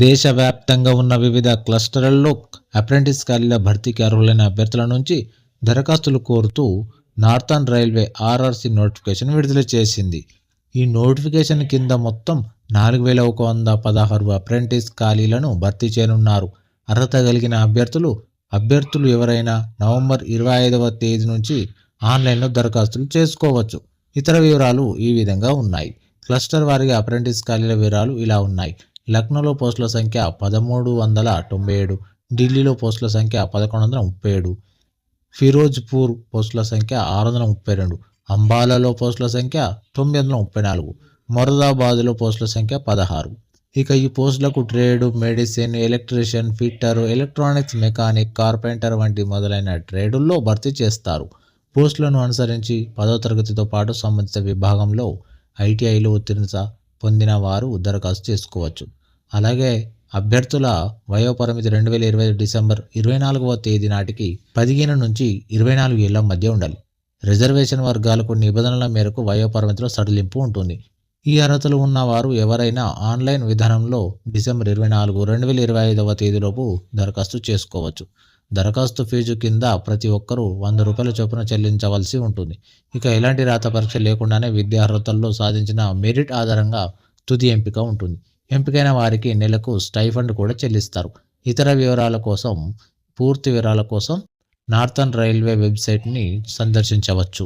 దేశవ్యాప్తంగా ఉన్న వివిధ క్లస్టర్లలో అప్రెంటిస్ ఖాళీల భర్తీకి అర్హులైన అభ్యర్థుల నుంచి దరఖాస్తులు కోరుతూ నార్థన్ రైల్వే ఆర్ఆర్సీ నోటిఫికేషన్ విడుదల చేసింది. ఈ నోటిఫికేషన్ కింద మొత్తం నాలుగు వేల ఒక వంద పదహారు అప్రెంటిస్ ఖాళీలను భర్తీ చేయనున్నారు. అర్హత కలిగిన అభ్యర్థులు అభ్యర్థులు ఎవరైనా నవంబర్ ఇరవై ఐదవ తేదీ నుంచి ఆన్లైన్లో దరఖాస్తులు చేసుకోవచ్చు. ఇతర వివరాలు ఈ విధంగా ఉన్నాయి. క్లస్టర్ వారిగా అప్రెంటిస్ ఖాళీల వివరాలు ఇలా ఉన్నాయి. లక్నోలో పోస్టుల సంఖ్య పదమూడు వందల తొంభై ఏడు ఢిల్లీలో పోస్టుల సంఖ్య పదకొండు వందల ముప్పై ఏడు ఫిరోజ్పూర్ పోస్టుల సంఖ్య ఆరు వందల ముప్పై రెండు అంబాలాలో పోస్టుల సంఖ్య తొమ్మిది వందల ముప్పై నాలుగు మొరదాబాద్లో పోస్టుల సంఖ్య పదహారు. ఇక ఈ పోస్టులకు trade medicine electrician fitter electronics mechanic carpenter వంటి మొదలైన ట్రేడుల్లో భర్తీ చేస్తారు. పోస్టులను అనుసరించి పదో తరగతితో పాటు సంబంధిత విభాగంలో ఐటీఐలో ఉత్తీర్ణత పొందిన వారు దరఖాస్తు చేసుకోవచ్చు. అలాగే అభ్యర్థుల వయోపరిమితి రెండు వేల ఇరవై డిసెంబర్ ఇరవై నాలుగవ తేదీ నాటికి పదిహేను నుంచి ఇరవై నాలుగు ఏళ్ళ మధ్య ఉండాలి. రిజర్వేషన్ వర్గాలకు నిబంధనల మేరకు వయోపరిమితిలో సడలింపు ఉంటుంది. ఈ అర్హతలు ఉన్న వారు ఎవరైనా ఆన్లైన్ విధానంలో డిసెంబర్ ఇరవై నాలుగు రెండు వేల ఇరవై ఐదవ తేదీలోపు దరఖాస్తు చేసుకోవచ్చు. దరఖాస్తు ఫీజు కింద ప్రతి ఒక్కరూ వంద రూపాయల చొప్పున చెల్లించవలసి ఉంటుంది. ఇక ఎలాంటి రాత పరీక్ష లేకుండానే విద్యా అర్హతల్లో సాధించిన మెరిట్ ఆధారంగా తుది ఎంపిక ఉంటుంది. ఎంపికైన వారికి నెలకు స్టైఫండ్ కూడా చెల్లిస్తారు. ఇతర వివరాల కోసం పూర్తి వివరాల కోసం నార్థన్ రైల్వే వెబ్సైట్ని సందర్శించవచ్చు.